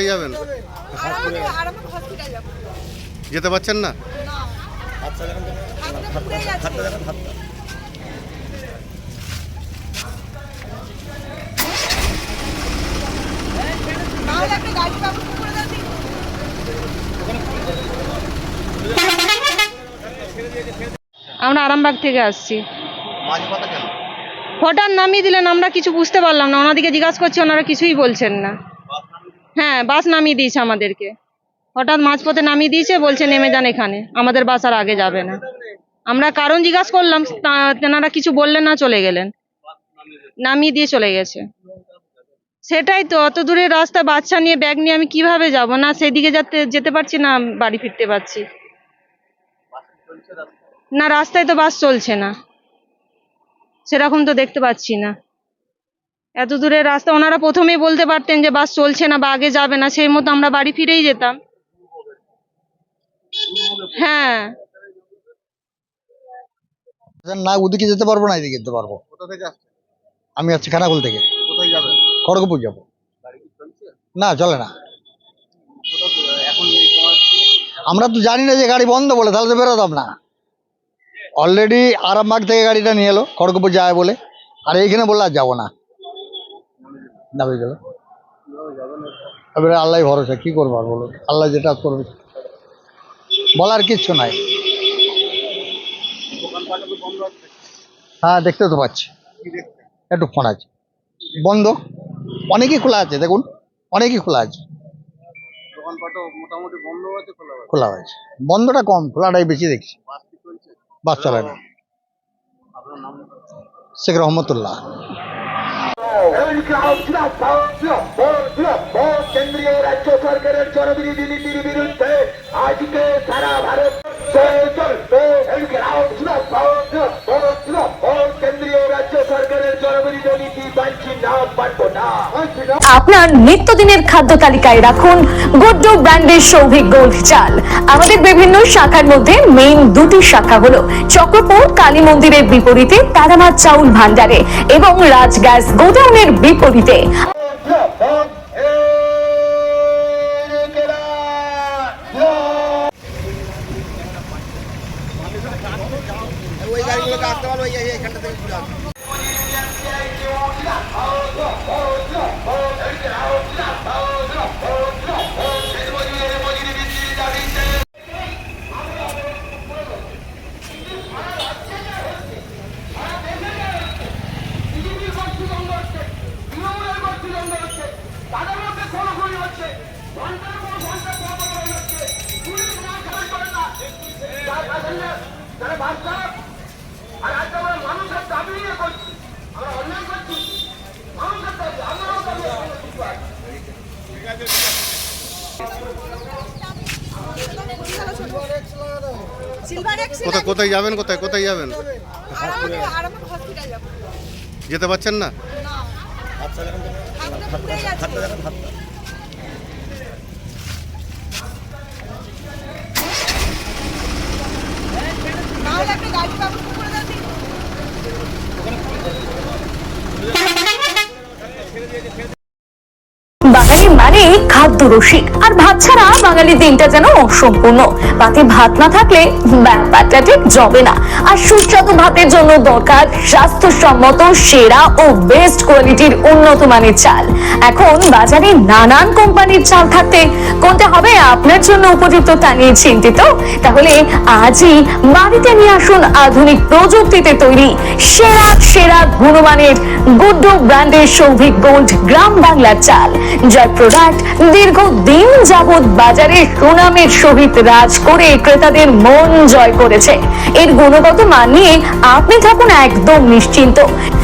কোথায় যাবেন? যেতে পারছেন না। আমরা আরামবাগ থেকে আসছি। হঠাৎ নামিয়ে দিলেন আমরা কিছু বুঝতে পারলাম না। ওনাদিকে জিজ্ঞাসা করছি ওনারা কিছুই বলছেন না। হ্যাঁ বাস নামিয়ে দিয়েছে আমাদেরকে। হঠাৎ মাঝপথে নামিয়ে দিয়েছে, বলছে, নেমে যান এখানে। আমাদের বাস আর আগে যাবে না। আমরা কারণ জিজ্ঞাসা করলাম, তা- তেনারা কিছু বললেন না, চলে গেলেন। নামিয়ে দিয়ে চলে গেছে। সেটাই তো, অত দূরের রাস্তা, বাচ্চা নিয়ে, ব্যাগ নিয়ে আমি কীভাবে যাব? না, সেদিকে যেতে যেতে পারছি না, বাড়ি ফিরতে পারছি। না, রাস্তায় তো বাস চলছে না। সেরকম তো দেখতে পাচ্ছি না। এত দূরের রাস্তা ওনারা প্রথমেই বলতে পারতেন যে বাস চলছে না বা আগে যাবে না সেই মতো আমরা বাড়ি ফিরেই যেতাম। হ্যাঁ। না ওদিকে যেতে পারব না এদিকে যেতে পারব। আমি আছি খানাকুল থেকে। কোথায় খড়গপুর যাব। না চলে না। এখন আমরা তো জানি না যে গাড়ি বন্ধ বলে তাহলে তো বেরোতাম না। অলরেডি আরামবাগ থেকে গাড়িটা নিয়ে এলো খড়গপুর যায় বলে। আর এইখানে বললে আর যাব না। যাবে যাবে এবারে আল্লাহ ভরসা কি করব আর বলো আল্লাহ যেটা করবে। বলার কিচ্ছু নাই। হ্যাঁ দেখতে তো পাচ্ছি। একটু ফোন আছে। বন্ধ। অনেকই খোলা আছে দেখুন। অনেকই খোলা আছে। খোলা আছে। হয়েছে বন্ধটা কম খোলাটাই বেশি দেখছি। বাস চলে না। শেখ রহমতুল্লাহ। কেন্দ্রীয় রাজ্য সরকারের জনবিরোধী নীতির বিরুদ্ধে আজকে সারা ভারত আপনার নিত্যদিনের খাদ্য তালিকায় রাখুন গুড্ডু ব্র্যান্ডের সৌভিক গোল্ড চাল। আমাদের বিভিন্ন শাখার মধ্যে মেইন দুটি শাখা হলো চক্রপুর কালী মন্দিরের বিপরীতে তারামা চাউল ভান্ডারে এবং রাজ গ্যাস গোডাউনের বিপরীতে। কোথায় কোথায় যাবেন কোথায় কোথায় যাবেন? যেতে পারছেন না না হাতটা পুড়ে গেছে নাহলে একটা গাড়ি ব্যবস্থা করে দাও দেখি। বাঙালি মানে খাদ্য রসিক। আর ভাত ছাড়া বাঙালির দিনটা যেন অসম্পূর্ণ। পাতে ভাত না থাকলে ব্যাপারটা ঠিক জবে না। আর সুস্বাদু ভাতের জন্য দরকার স্বাস্থ্যসম্মত, সেরা ও বেস্ট কোয়ালিটির উন্নত মানের চাল। এখন বাজারে নানান কোম্পানির চাল থাকতে কোনটা হবে আপনার জন্য উপযুক্ত তা নিয়ে চিন্তিত? তাহলে আজই বাড়িতে নিয়ে আসুন আধুনিক প্রযুক্তিতে তৈরি সেরা সেরা গুণমানের গুড্ডু ব্র্যান্ডের সৌভিক গোল্ড গ্রাম বাংলার চাল, যার প্রোডাক্ট দীর্ঘদিন যাবৎ বাজারে সুনামের সহিত রাজ করে ক্রেতাদের মন জয় করেছে। এর গুণগত মান নিয়ে আপনি থাকুন একদম নিশ্চিন্ত।